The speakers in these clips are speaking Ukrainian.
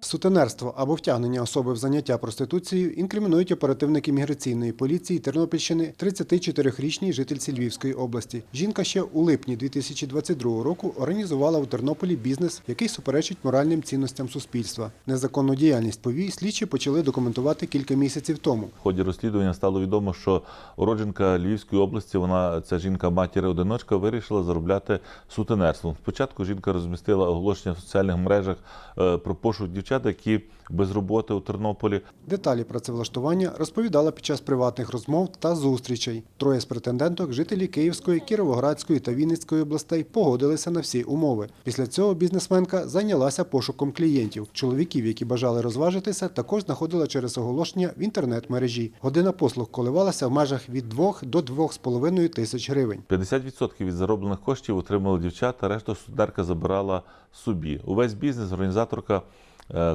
Сутенерство або втягнення особи в заняття проституцією інкримінують оперативники міграційної поліції Тернопільщини 34-річній жительці Львівської області. Жінка ще у липні 2022 року організувала у Тернополі бізнес, який суперечить моральним цінностям суспільства. Незаконну діяльність повій слідчі почали документувати кілька місяців тому. В ході розслідування стало відомо, що уродженка Львівської області, вона ця жінка матір одиночка, вирішила заробляти сутенерством. Спочатку жінка розмістила оголошення в соціальних мережах е, про пошук дівчат, які без роботи у Тернополі. Деталі працевлаштування розповідала під час приватних розмов та зустрічей. Троє з претенденток, жителі Київської, Кіровоградської та Вінницької областей, погодилися на всі умови. Після цього бізнесменка зайнялася пошуком клієнтів. Чоловіків, які бажали розважитися, також знаходила через оголошення в інтернет-мережі. Година послуг коливалася в межах від 2 до 2,5 тисяч гривень. 50% від зароблених коштів отримали дівчата, решту студентка забирала собі. Увесь бізнес організаторка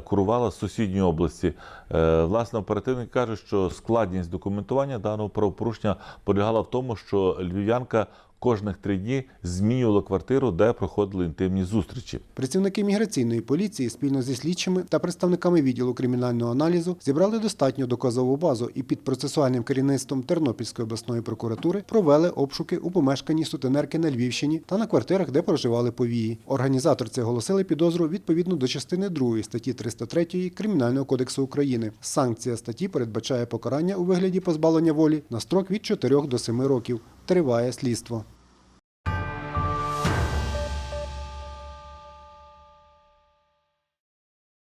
курувала з сусідньої області. Е, Власне, оперативник каже, що складність документування даного правопорушення полягала в тому, що львів'янка кожних три дні змінювала квартиру, де проходили інтимні зустрічі. Працівники міграційної поліції спільно зі слідчими та представниками відділу кримінального аналізу зібрали достатньо доказову базу і під процесуальним керівництвом Тернопільської обласної прокуратури провели обшуки у помешканні сутенерки на Львівщині та на квартирах, де проживали повії. Організаторці оголосили підозру відповідно до частини 2 статті 303 Кримінального кодексу України. Санкція статті передбачає покарання у вигляді позбавлення волі на строк від 4 до 7 років. Триває слідство.